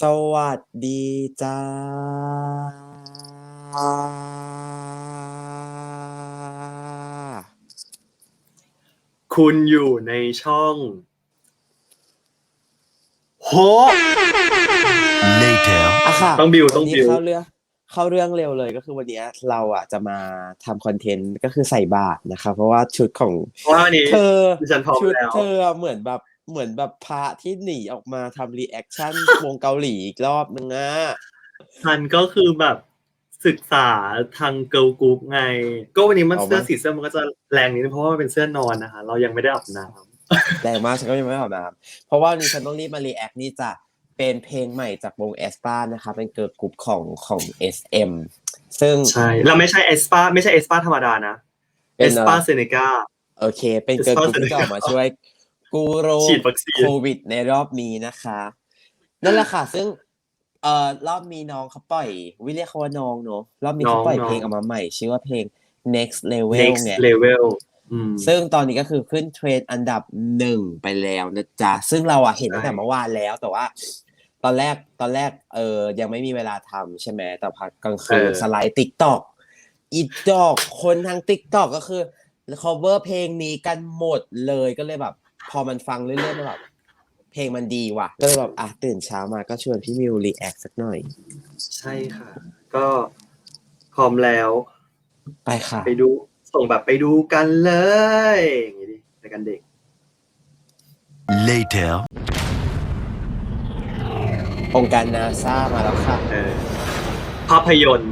สวัสดีจ้า คุณอยู่ในช่อง โห Later. อะค่ะต้องบิววันต้องนี้บิวเข้าเรื่องเข้าเรื่องเร็วเลยก็คือวันนี้เราอะจะมาทำคอนเทนต์ก็คือใส่บาตรนะคะ เพราะว่าชุดของเพราะว่าวันนี้เธอดิฉันพร้อมชุดแล้ว เธอเหมือนแบบ เหมือนแบบพระที่หนีออกมาทำรีแอคชั่น วงเกาหลีอีกรอบนึงนะมันก็คือแบบศึกษาทางเกิร์ลกรุ๊ปไง ก็วันนี้มันเอามา เสื้อสีเสื้อมันก็จะแรงนิดนึงเพราะว่ามันเป็นเสื้อนอนนะคะ เรายังไม่ได้อาบน้แรงมากฉันก็ยังไม่อาบน้ำเพราะว่าวันนี้ฉันต้องรีบมารีแอคนี่จะเป็นเพลงใหม่จากวงเอสปานะคะ เป็นเกิร์ลกรุ๊ปของของ SM ซึ่งำใช่ เราไม่ใช่เอสปาไม่ใช่เอสปาธรรมดานะเอเป็นสอะไรปาเซเนกา โอเค เป็นเกิร์ลกรุ๊ปที่จะออกมาช่วย กูโรฉีดวัคซีน โควิดในรอบนี้นะคะ นั่นแหละค่ะ ซึ่งเอ่อรอบนี้น้องเขาปล่อย วิเรียกเขาว่าน้องเนอะรอบนี้เขาปล่อยเพลงออกมาใหม่ ชื่อว่าเพลง next level next ไง level อืม ซึ่งตอนนี้ก็คือขึ้นเทรนด์อันดับหนึ่งไปแล้วนะจ๊ะ ซึ่งเราอะเห็นตั้งแต่ใช่ เมื่อวานแล้วแต่ว่า ตอนแรกตอนแรกเออยังไม่มีเวลาทำใช่ไหมแต่พักกลางคืนสไลด์ติ๊กตอกอีดอกคนทางติ๊กตอกก็คือ cover เพลงนี้กันหมดเลยก็เลยแบบ พอมันฟังเรื่อยๆมันแบบเพลงมันดีว่ะ ก็เลยแบบอะตื่นเช้ามาก็ชวนพี่มิวรีแอคสักหน่อย ใช่ค่ะ ก็พร้อมแล้ว ไปค่ะ ไปดู ส่งแบบไปดูกันเลยอย่างนี้ดิรายการเด็ก Later. องค์การนาซามาแล้วค่ะ เออภาพยนตร์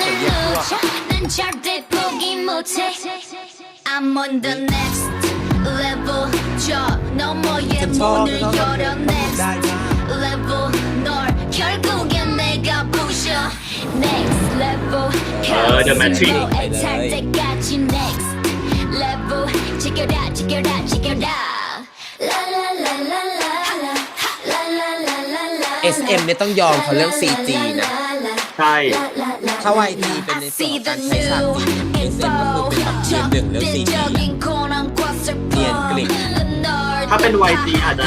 손을 놓쳐 난 절대 포기 못해 I'm on the next level 저 너머의 ฉันชอบ 문을 ชอบ 열어 ได้ next มาก level 널 결국엔 내가 부셔 next level 어, The Matrix. 탈 때까지 next level 지켜라 지켜라 지켜라 라라라라라라 라라라라라 SM เนี่ยต้องยอมเขาเรื่อง CG นะ ใช่ถ้า YT เป็นในส่วนของการใช้ฉากจริง SM ก็คือเป็นแบบเรียนหนึ่งเรื่อง CG อะเรียนกลิ่นถ้าเป็น YG อาจจะ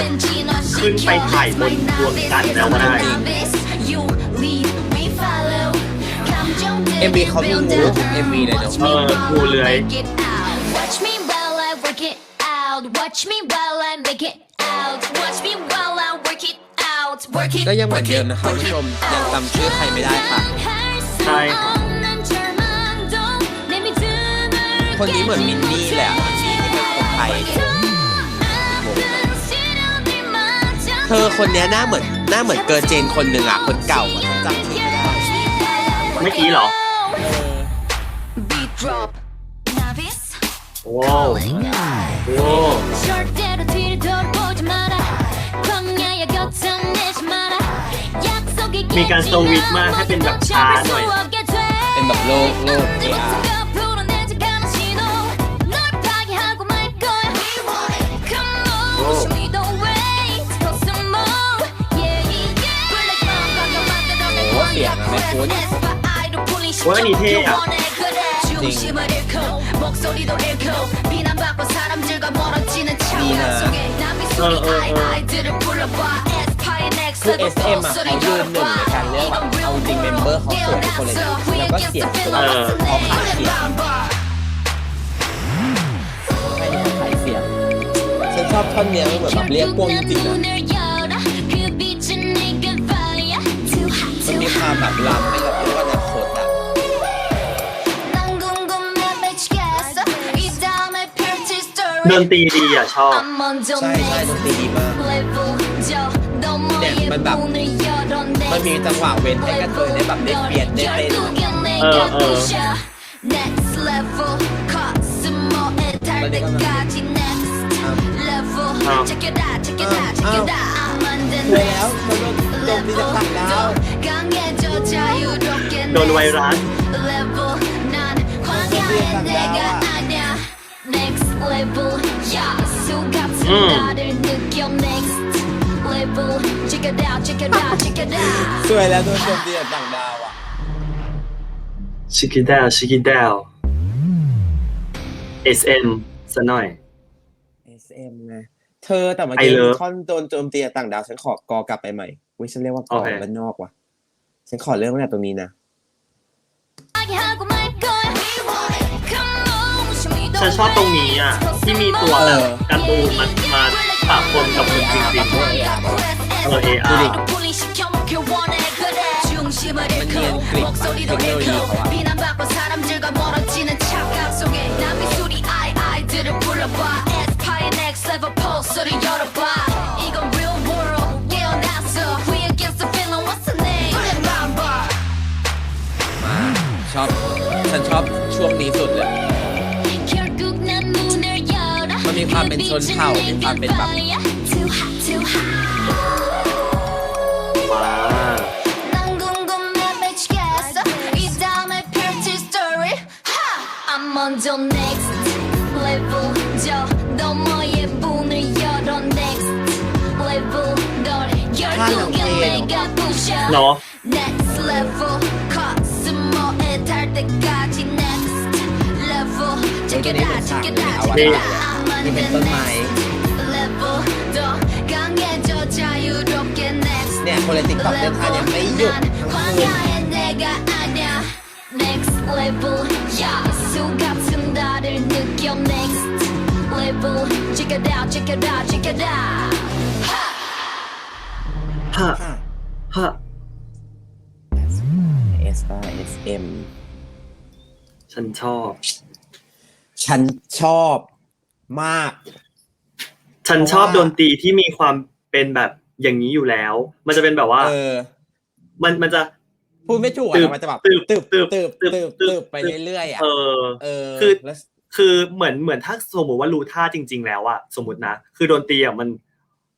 ขึ้นไปถ่ายบนดวงจันทร์แล้วก็ได้ MV เขามีมูฟ MV เลยเนอะเออกูเลื้อย Watch me while I work it out Watch me while I make it out Watch me ก็ยังเหมือน work เดิ it มนะคะคุณผู้ชมยังจำชื่อใครไม่ได้ค่ะ ใช่คนนี้เหมือนมินนี่แหละที่เป็นคนไทยเธอคนเนี้ยหน้าเหมือนหน้าเหมือนเกอร์เจนคนหนึ่งอะ คนเก่าอะฉันจำชื่อไม่ได้เมื่อกี้เหรอ Beat drop Novice ว้าวโว้절대 มีการสวิตมากให้เป็นแบบช้าหน่อย เป็นแบบโลกโลกเนี่ยว่านี่เท่อะจริงดีนะเออเออเออ คือ SM อะเขายืนหนึ่งในการเลือกแบบเอาจริงเมมเบอร์เขาสวยทุกคนเลยนะแล้วก็เสียงคือแบบเขาขายเสียงให้ขายเสียงฉันชอบท่อนเนี้ยมันเหมือนแบบเรียกพวกจริงๆนะมันมีความแบบล้ำให้กับรู้อนาคตอะดนตรีดีอะชอบ ใช่ใช่ดนตรีดีมาก มันแบบ มันมีจังหวะเว้นให้กระเทนได้แบบได้เปลี่ยนได้เต้นเออเออแล้วโดนไวรัสยรุ่นม สวยแล้วโดนโจมตีต่างดาวอะ ชิคกี้ดาวชิคกี้ดาว SM ซะหน่อย SM นะเธอแต่เมื่อกี้คอนโดนโจมตีต่างดาว ฉันขอกอกลับไปใหม่ว้ฉันเรียกว่ากออเค บ้านนอกว่ะ ฉันขอเรื่องแต่ตรงนี้นะ ฉันชอบตรงนี้อะ ที่มีตัวกันตูนมามา ปะปนกับมึงจริงๆเออเออาร์มันเรียนกลิ่นเทคโนโลยีเขาอะ ความเป็นชนเผ่ามีความเป็นแบบ Too hot too hot ๆว้า 난 궁금해 미치겠어 이 다음에 펼칠 story 하! I'm 먼저 next level 저 너머의 문을 열어 next level 널 결국엔 내가 부셔 เนาะ next level 코스모에 달 때까지 next level check it out check it out check it out I'm นี่เป็นต้นไม้ เนี่ยคนเลยติ๊กต็อกเดินทางเนี่ยไม่หยุดทั้งคืน next level yeah so got some that in the your next level check it out check it out check it out ฮะฮะ S R S M ฉันชอบ ฉันชอบ มาก ฉันชอบเพราะว่าดนตรีที่มีความเป็นแบบอย่างนี้อยู่แล้ว มันจะเป็นแบบว่า เออ มันมันจะพูดไม่ถูกอะตึบมันจะแบบตึบตึบตึตึบบตึตึบบตึตึบบตึบไปเรื่อยๆอะเออ เออ คือแล้วคือเหมือนเหมือนถ้าสมมติว่ารู้ท่าจริง ๆ แล้วอะสมมตินะคือดนตรีอะมัน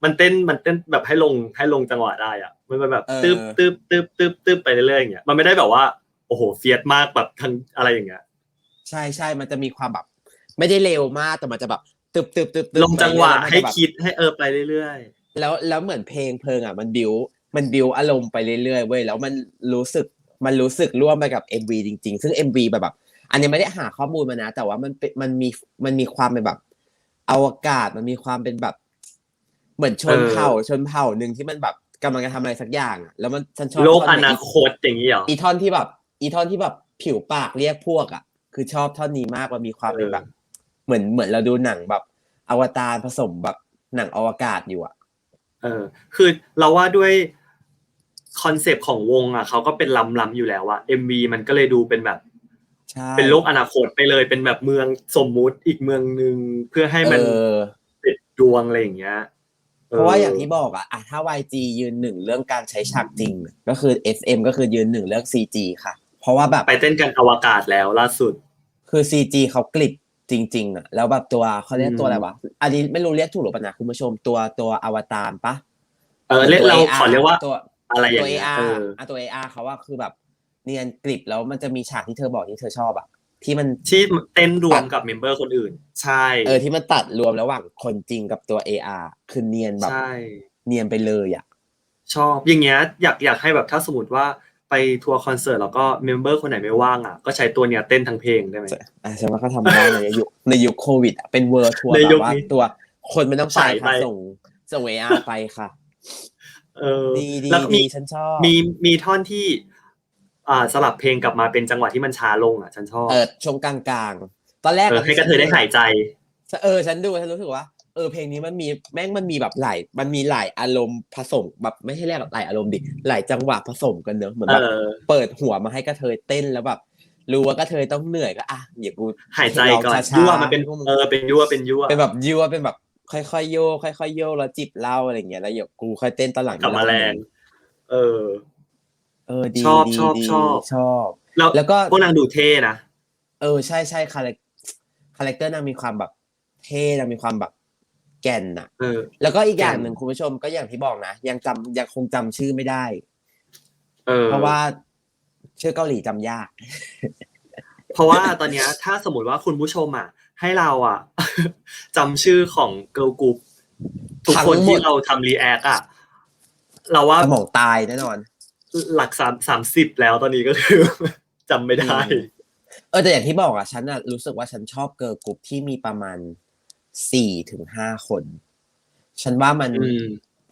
มันเต้นมันเต้นแบบให้ลงให้ลงจังหวะได้อะมันเป็นแบบเออตึบตึบตึบตึบตึบไปเรื่อยๆอย่างเงี้ยมันไม่ได้แบบว่า โอ้โหเฟียสมากแบบทั้งอะไรอย่างเงี้ยใช่ใช่มันจะมีความแบบ ไม่ได้เร็วมากแต่มันจะแบบตึบตึบตึบตึบลงจังหวะไปให้เรื่อยๆมันจแบบคิดให้เออไปเรื่อยแล้วแล้วเหมือนเพลงเพลิงอะมันบิวมันบิวอารมณ์ไปเรื่อยๆเว้ยแล้วมันรู้สึกมันรู้สึกร่วมไปกับ MV จริง ๆ ซึ่ง MV แบบแบบ อันนี้ไม่ได้หาข้อมูลมานะ แต่ว่ามันเป็นมันมีมันมีความเป็นแบบอวกาศมันมีความเป็นแบบ เหมือนชนเผ่าชนเผ่าหนึ่งที่มันแบบกำลังจะทำอะไรสักอย่างอะแล้วมันฉันชอบๆโลกท่อนไหนาคตอย่างนี้เหรออีท่อนที่แบบ อีท่อนที่แบบผิวปากเรียกพวกอะ คือชอบท่อนนี้มากมันมีความเป็นเออแบบ เหมือนเหมือนเราดูหนังแบบอวตารผสมแบบหนังอวกาศอยู่อะเออ คือเราว่าด้วยคอนเซปต์ของวงอะเขาก็เป็นล้ำๆอยู่แล้วอะ MV มันก็เลยดูเป็นแบบใช่เป็นโลกอนาคตไปเลยเป็นแบบเมืองสมมุติอีกเมืองหนึ่งเพื่อให้มันเออติดดวงอะไรอย่างเงี้ยเพราะว่าอย่างที่บอกอะอะถ้า YG ยืนหนึ่งเรื่องการใช้ฉากจริง ก็คือ SM ก็คือยืนหนึ่งเรื่อง CG ค่ะ เพราะว่าแบบไปเต้นกันอวกาศแล้วล่าสุด คือ CG เขากลิบ จริงๆอะแล้วแบบตัวเขาเรียกอืมตัวอะไรวะอันนี้ไม่รู้เรียกถูกหรือเปล่านะคุณผู้ชมตัวตัวอวตารปะเออเรียกตัวเรา AR ขอเรียกว่าตัวอะไรอย่าตัวงเงี้ย AR เอออะตัว AR เขาว่าคือแบบเนียนกลิบแล้วมันจะมีฉากที่เธอบอกที่เธอชอบอะที่มันที่เต้นรวมกับเมมเบอร์คนอื่น ใช่เออที่มันตัดรวมระหว่างคนจริงกับตัว AR คือเนียนแบบใช่เนียนไปเลยอะชอบอย่างเงี้ยอยากอยากให้แบบถ้าสมมติว่า ไปทัวร์คอนเสิร์ตแล้วก็เมมเบอร์คนไหนไม่ว่างอะก็ใช้ตัวเนี้ยเต้นทั้งเพลงได้ไหมอะฉันว่าเขาทำได้ในยุคในยุคโควิดอะเป็นเวิร์ทัวร์ในแบยุคบว่านี้ตัวคนไม่ต้องไปฉายไปค่ะส่งส่งเออาไปค่ะ เออดีดีแล้วมีดีฉันชอบมีมีท่อนที่ อ่าสลับเพลงกลับมาเป็นจังหวะที่มันช้าลงอะฉันชอบเออช่วงกลางๆตอนแรกเออให้กระเทยได้หายใจเออฉันดูฉันรู้สึกว่า เออเพลงนี้มันมีแม่งมันมีแบบหลายมันมีหลายอารมณ์ผสมแบบไม่ใช่เรียกแบบหลายอารมณ์ดิหลายจังหวะผสมกันเนอะเหมือนเอแบบอเปิดหัวมาให้กระเทยเต้นแล้วแบบรู้ว่ากระเทยต้องเหนื่อยก็อะเดี๋ยวกูหายใจก่อนลงช้าๆยั่วมันเป็นพวกมึงเออเป็นยั่วเป็นยั่วเป็นแบบยั่วเป็นแบบ ค่อยๆโยกค่อยๆโยกแล้วจิบเหล้าอะไรอย่างเงี้ยแล้วเดี๋ยวกูค่อยเต้นตอนหลังกลับมาแรงเออ เออดีชอบดีชอบดีชอบชอบแล้วแล้วก็พวกนางดูเท่นะเออใช่ใช่คาแรคคาแรคเตอร์นางมีความแบบ เท่นางมีความแบบ แก่นน่ะเออ แล้วก็อีกอย่างแก่นหนึ่งคุณผู้ชมก็อย่างที่บอกนะยังจำยังคงจำชื่อไม่ได้ เออเพราะว่าชื่อเกาหลีจำยาก เพราะว่าตอนเนี้ยถ้าสมมติว่าคุณผู้ชมอะ ให้เราอะ จำชื่อของเกิร์ลกรุ๊ปทุกคนทั้งหมดที่เราทำรีแอคอะ เราว่าสมองตายแน่นอน หลักสามสามสิบแล้วตอนนี้ก็คือ จำไม่ได้ อืม เออแต่อย่างที่บอกอะฉันอะรู้สึกว่าฉันชอบเกิร์ลกรุ๊ปที่มีประมาณ สี่ถึงห้าคน ฉันว่ามันอืม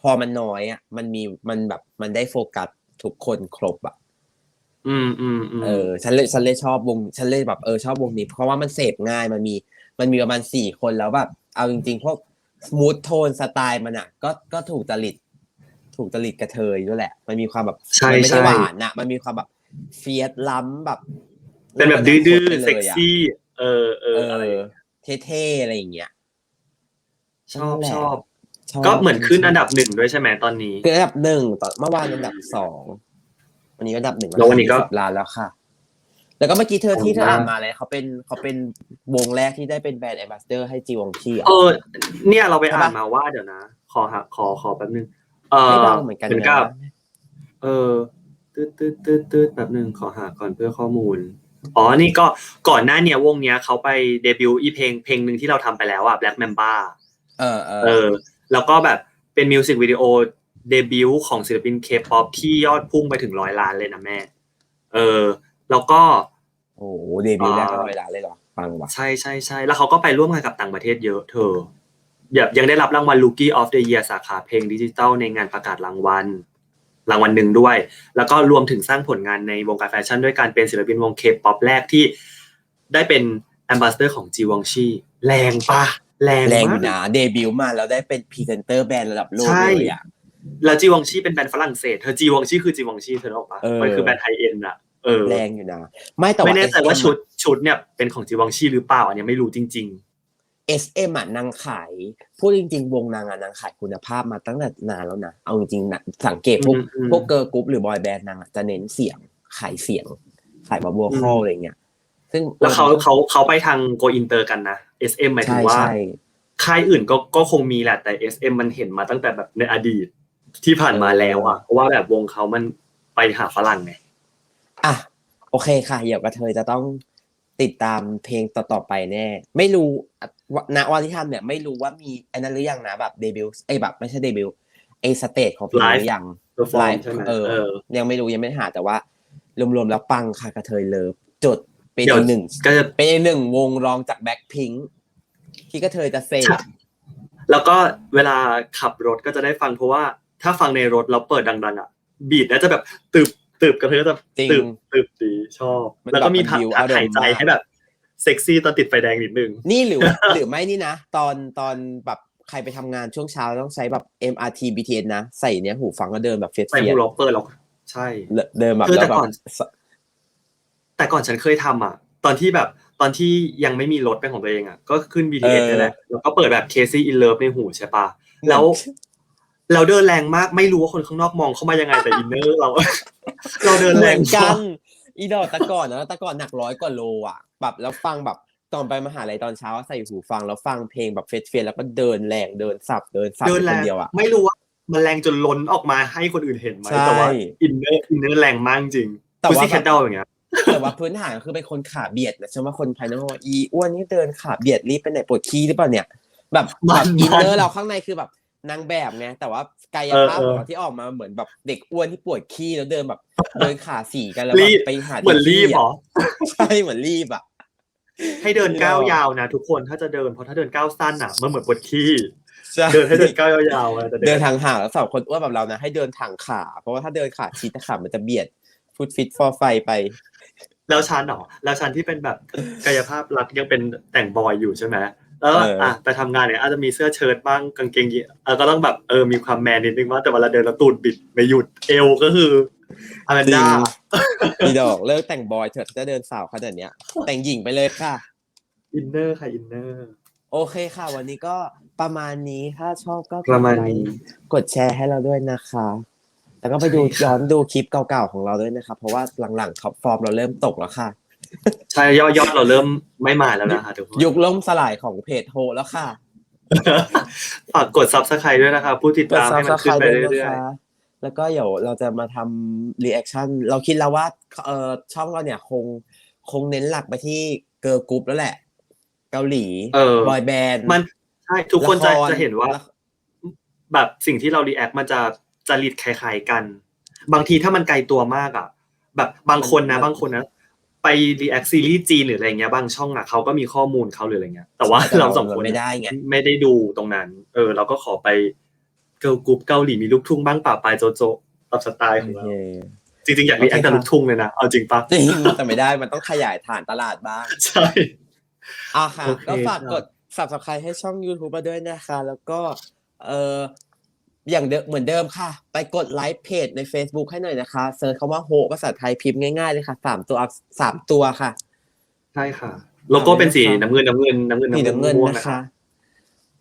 พอมันน้อยอะ มันมีมันแบบมันได้โฟกัสทุกคนครบอะอืมอืมอืมเออฉันเลยฉันเลยชอบวง ฉันเลยแบบเออชอบวงนี้ เพราะว่ามันเสพง่ายมันมี มันมีประมาณสี่คนแล้วแบบเอาจริงๆพวกมูทโทนสไตล์มันอะ ก็ก็ถูกจริต ถูกจริตกระเทยด้วยแหละ มันมีความแบบใช่มัไม่ใช่ได้หวานนะมันมีความแบบเฟียสล้ำแบบ เป็นแบบดื้อไปๆลเซ็กยอะซี่ เออเอเอออะไรอเท่ๆอะไรอย่างเงี้ย ชอบนั่นแหละชอบชอบก็เหมือนขึ้นอันดับหนึ่งด้วยใช่ไหมตอนนี้ คืออันดับหนึ่งตอนเมื่อวานอันดับสองวันนี้อันดับหนึ่งแล้ววันนี้ก็สิบล้านแล้วค่ะ แล้วก็เมื่อกี้เธอที่เธอขอบคุณมากอ่านมาเลยเขาเป็นเขาเป็นวงแรกที่ได้เป็นแบรนด์แอมบาสเดอร์ให้จีวองชีอะเออ เนี่ยเราไปใช่อ่าปะนมาว่าเดี๋ยวนะ ขอหาขอขอแป๊บนึง เอไม่อเบาเหมือนกันเหมือนนะกับเออตืดตืดตืดตืดแป๊บนึงขอหาก่อนเพื่อข้อมูลอ๋อ นี่ก็ก่อนหน้าเนี่ยวงเนี้ยเขาไปเดบิวต์อีเพลงเพลงหนึ่งที่เราทำไปแล้วอะ Black Mamba เออเอเอออ แล้วก็แบบเป็นมิวสิกวิดีโอเดบิวต์ของศิลปินเคป๊อปที่ยอดพุ่งไปถึงร้อยล้านเลยนะแม่ เออ แล้วก็ โอ้โหเดบิวต์แรกอ่าก็ร้อยล้านเลยเหรอปังว่ะใช่ใช่ใช่แล้วเขาก็ไปร่วมงานกับต่างประเทศเยอะเธอแบบยังได้รับรางวัล Rookie of the Year สาขาเพลงดิจิทัลในงานประกาศรางวัลรางวัลหนึ่งด้วย แล้วก็รวมถึงสร้างผลงานในวงการแฟชั่นด้วยการเป็นศิลปินวงเคป๊อปแรกที่ได้เป็นแอมบาสเดอร์ของจีวองชีแรงปะ แรงแรงอมายู่กนะเดบิวต์มาแล้วได้เป็นพรีเซนเตอร์แบรนด์ระดับโลกใช่เลยอะแล้วจีวองชีเป็นแบรนด์ฝรั่งเศสเธอจีวองชีคือจีวองชีเธอรู้ปะเออมันคือแบรนด์ไฮเอ็นอะเออแรงอยู่นะไม่แต่ว่าไม่แน่ใจว่า SM ชุดชุดเนี่ยเป็นของจีวองชีหรือเปล่าอันเนี้ยไม่รู้จริง SM อะนางขายพูดจริง ๆ วงนางอะนางขายคุณภาพมาตั้งแต่นานแล้วนะเอาจริงๆนะสังเกตพวกอืมอืมพวกเกิร์ลกรุ๊ปหรือบอยแบนด์นางอะจะเน้นเสียงขายเสียง ขายมาบัวคอลอืมอะไรเงี้ย ซึ่งๆแล้วเขาเขาเขาไปทางโกอินเตอร์กันนะ SM หมายถึใช่งว่าใช่ค่ายอื่นก็ก็คงมีแหละแต่ SM มันเห็นมาตั้งแต่แบบในอดีตที่ผ่านมาแล้วอะเพราะว่าแบบวงเขามันไปหาฝรั่งไงอะโอเคค่ะเดี๋ยวกระเทยจะต้องติดตามเพลงต่อๆไปแน่ ไม่รู้อะวณวันที่ทำเนี่ย ไม่รู้ว่ามีไอ้นั้นหรือยังนะแบบเดบิวต์ไอ้ยแบบไม่ใช่เดบิวต์ไอ้สเตจของเพลงหรือยังเพอร์ฟอไลร์มฟ์ใช่ไหมเออเออ ยังไม่รู้ยังไม่ได้หาแต่ว่า รวมๆแล้วปังค่ะกระเทยเลิฟจด เป็นเดี๋ยวอีกหนึ่งก็จะเป็นอีกหนึ่งวงรองจากแบ็คพิงที่กระเทยจะเซฟใช่แล้วก็เวลาขับรถก็จะได้ฟังเพราะว่า ถ้าฟังในรถเราเปิดดัง ๆ อะ บีดน่าจะแบบตึบตึบกระเทยก็จะจริงตึบตึบดีชอบมันแล้วก็มีแบบผักมันผัก build หายใจอารมณ์มากให้แบบเซ็กซี่ตอนติดไฟแดงนิดนึง นี่หรือหรือไม่นี่นะ ตอนตอนแบบใครไปทำงานช่วงเช้าต้องใช้แบบ MRT BTS นะ ใส่เนี้ยหูฟังก็เดินแบบเฟียสใส่เฟีหูยล็อกเปิดหรอกใช่เดินแบบคือแต่แล้วแบก่บอน แต่ก่อนฉันเคยทำอะ ตอนที่แบบตอนที่ยังไม่มีรถเป็นของตัวเองอะ ก็ขึ้น BTS นี่แหละแล้วก็เปิดแบบ Casey in Love ในหูใช่ปะแล้วเราเดินแรงมากไม่รู้ว่าคนข้างนอกมองเข้ามายังไงแต่อินเนอร์เรา เราเดินเหแรมืองนกัมานกอีดอกแต่ก่อนนะแต่ก่อนหนักร้อยกว่าโลอะแบบแล้วฟังแบบตอนไปมหาลัยตอนเช้าใส่หูฟังแล้วฟังเพลงแบบเฟสเฟียแล้วก็เดินแรงเดินสับเดินสับเดินอยู่แรคนงเดียวอะไม่รู้ว่ามันแรงจนล้นออกมาให้คนอื่นเห็นไหมใช่แต่ว่าอินเนอร์อินเนอร์แรงมากจริงแต่แต่ว่าว่าแคทเดลอย่างเงี้ย แต่ว่าพื้นฐานคือเป็นคนขาเบียดนะฉันว่าคนภายนอกว่าอีอ้วนนี่เดินขาเบียดรีบไปไหนปวดขี้หรือเปล่าเนี่ย แบบมัแบนบอินเนอมัร์นเราข้างในคือแบบนางแบบไงแต่ว่ากายภาพเออเออของเราที่ออกมาเหมือนแบบเด็กอ้วนที่ปวดขี้แล้วเดินแบบเดินขาสี่กันแล้วแบรีบบไปหาที่เหมือนรีบเหรอใช่เหมือนรีบอะให้เดินรีบก้าวเหรอยาวนะทุกคนถ้าจะเดินเพราะถ้าเดินก้าวสั้นอะมันเหมือนปวดขี้ใช่เดินให้เดินก้าวยาวๆอะแต่เดินทางห่างแล้วสำหรับคนอ้วนแบบเรานะให้เดินทางขา เพราะว่าถ้าเดินขาชิดอะขามันจะเบียดฟุตฟิตฟอร์ไฟไป แล้วชันเหรอแล้วชันที่เป็นแบบกายภาพรักยังเป็นแต่งบอยอยู่ใช่ไหมแล้วเอออ่อะไปทำงานเนี่ยอาจจะมีเสื้อเชิ้ตบ้างกางเกงยีนเออก็ต้องแบบเออมีความแมนนิดนึงว่าแต่เวลาเดินแล้วตูดบิดไม่หยุดเอวก็คืออแมนจริด้างอีดอกเลิกแต่งบอยเถอะถ้าจะเดินสาวขนาดเนี้ย แต่งหญิงไปเลยค่ะอินเนอร์ค่ะอินเนอร์โอเคค่ะ วันนี้ก็ประมาณนี้ถ้าชอบก็กประดมาณไลนี้ค์กดแชร์ให้เราด้วยนะคะ แล้วก็ไปดูย้อนดูคลิปเก่าๆของเราด้วยนะครับ เพราะว่าหลังๆท็อปฟอร์มเราเริ่มตกแล้วค่ะ ใช่ยอดยอดเราเริ่มไม่มาแล้วนะคะทุกคนยุคล่มสลายของเพจโฮแล้วค่ะฝากกด subscribe ด้วยนะคะผู้ติดกดตามซัให้บมัสนไคขึ้รนต์ไปด้วยเรื่นะอยคะแล้วก็เดี๋ยวเราจะมาทำรีแอคชั่นเราคิดแล้วว่าเออช่องเราเนี่ยคงคงเน้นหลักไปที่เกิร์ลกรุ๊ปแล้วแหละ เกาหลีเออบอยแบนด์ๆมันใช่ทุกคนจะละรจะเห็นว่า แบบสิ่งที่เรา react มันจะ จริตคล้ายๆกัน บางทีถ้ามันไกลตัวมากอะ แบบบางคนนะ บางคนนะไป react ซีรีส์จีนหรืออะไรเงี้ยบางช่องอะเขาก็มีข้อมูลเขาหรืออะไรเงี้ย แต่ว่าแต่เราสองคนไม่ได้ไงไม่ได้ดูตรงนั้น เออ เราก็ขอไปเกิร์ลกรุ๊ปเกาหลีมีลูกทุ่งบ้างป่าปลายโจโจตามสไตล์ของโอเราเคจริงๆอยาก react แต่ลูกทุ่งเลยนะเอาจริงปะจริงแต่ไม่ได้มันต้องขยายฐานตลาดบ้างใช่อะค่ะโอเคก็ฝากครับกด subscribe ให้ช่อง YouTube มาด้วยนะคะ แล้วก็เออ อย่างเดิมเหมือนเดิมค่ะ ไปกดไลค์เพจใน Facebook ให้หน่อยนะคะเซิร์ชคำว่าโฮภาษาไทยพิมพ์ง่ายๆเลยค่ะสามตัวสามตัวค่ะ ใช่ค่ะโลโก้เป็นสีเอาเลยนะคะน้ำเงินน้ำเงินน้ำเงินสีน้ำเงินม่วงนะนะคะคะ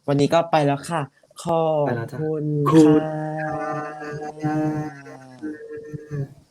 วันนี้ก็ไปแล้วค่ะ ขอไปบแล้วจ้ะคุณคุณค่ะ